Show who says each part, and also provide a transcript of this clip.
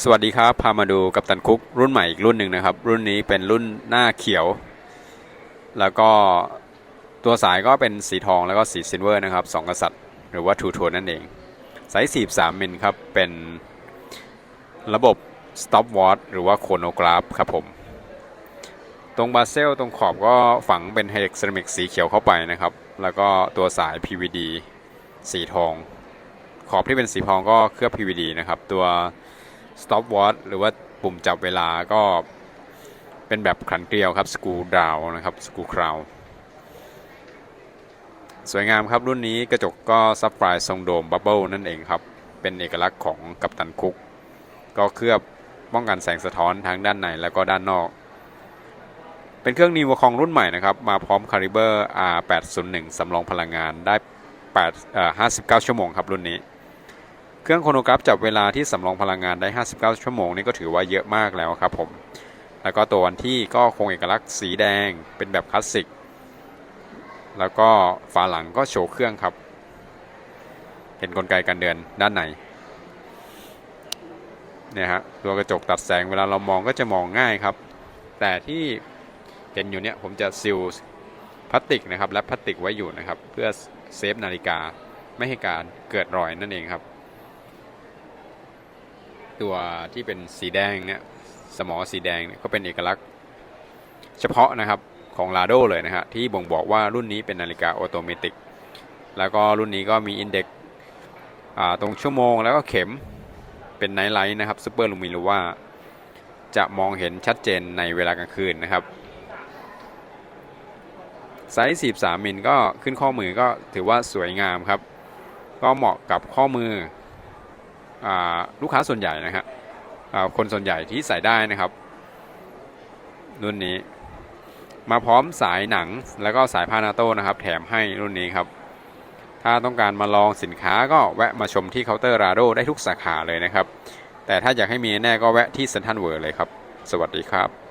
Speaker 1: สวัสดีครับ พามาดูกัปตันคุกรุ่นใหม่อีกรุ่นหนึ่งนะครับ รุ่นนี้เป็นรุ่นหน้าเขียว แล้วก็ตัวสายก็เป็นสีทองแล้วก็สีซิลเวอร์นะครับสองกษัตริย์หรือว่าทูโทนนั่นเองไซส์43มิลครับ เป็นระบบ stop watch หรือว่าโคโนกราฟครับผม ตรงบาเซลตรงขอบก็ฝังเป็นไฮเด็กเซรามิกสีเขียวเข้าไปนะครับ แล้วก็ตัวสาย PVD สีทอง ขอบที่เป็นสีทองก็เคลือบ PVD นะครับตัว stop watch หรือว่าปุ่มจับเวลาก็เป็นแบบขันเกลียวครับ screw down นะครับ screw crown สวยงามครับรุ่นนี้กระจกก็ซับไฟทรงโดมบับเบิลนั่นเองครับ เป็นเอกลักษณ์ของกัปตันคุก ก็เคลือบป้องกันแสงสะท้อนทั้งด้านในแล้วก็ด้านนอก เป็นเครื่องนีวคองรุ่นใหม่นะครับ มาพร้อมคาลิเบอร์ R801 สำรองพลังงานได้8 59 ชั่วโมงครับรุ่นนี้ เครื่องโครโนกราฟจับเวลาที่สำรองพลังงานได้ 59 ชั่วโมงนี่ก็ถือว่าเยอะมากแล้วครับผม แล้วก็ตัววันที่ก็คงเอกลักษณ์สีแดงเป็นแบบคลาสสิก แล้วก็ฝาหลังก็โชว์เครื่องครับ เห็นกลไกการเดินด้านในเนี่ยฮะตัวกระจกตัดแสงเวลาเรามองก็จะมองง่ายครับ แต่ที่เห็นอยู่เนี่ยผมจะซิลพลาสติกนะครับและพลาสติกไว้อยู่นะครับ เพื่อเซฟนาฬิกาไม่ให้การเกิดรอยนั่นเองครับ ตัวที่เป็นสีแดงเนี่ยสมอสีแดงเนี่ยก็เป็นเอกลักษณ์ เฉพาะนะครับของ l a d o เลยนะฮะที่บ่งบอกว่ารุ่นนี้เป็นนาฬิกาออโตเมติกแล้วก็รุ่นนี้ก็มีอินเด็กตรงชั่วโมงแล้วก็เข็มเป็นไนท์ไลท์นะครับซูเปอร์ลูมินว่าจะมองเห็นชัดเจนในเวลากลางคืนนะครับไซส์43มิลก็ขึ้นข้อมือก็ถือว่าสวยงามครับ ก็เหมาะกับข้อมือ ลูกค้าส่วนใหญ่นะครับคนส่วนใหญ่ที่ใส่ได้นะครับ รุ่นนี้ มาพร้อมสายหนังแล้วก็สายพานาโต้นะครับ แถมให้รุ่นนี้ครับ ถ้าต้องการมาลองสินค้าก็แวะมาชมที่เคาน์เตอร์ราโดได้ทุกสาขาเลยนะครับ แต่ถ้าอยากให้มีแน่ก็แวะที่เซ็นทรัลเวิร์เลยครับ สวัสดีครับ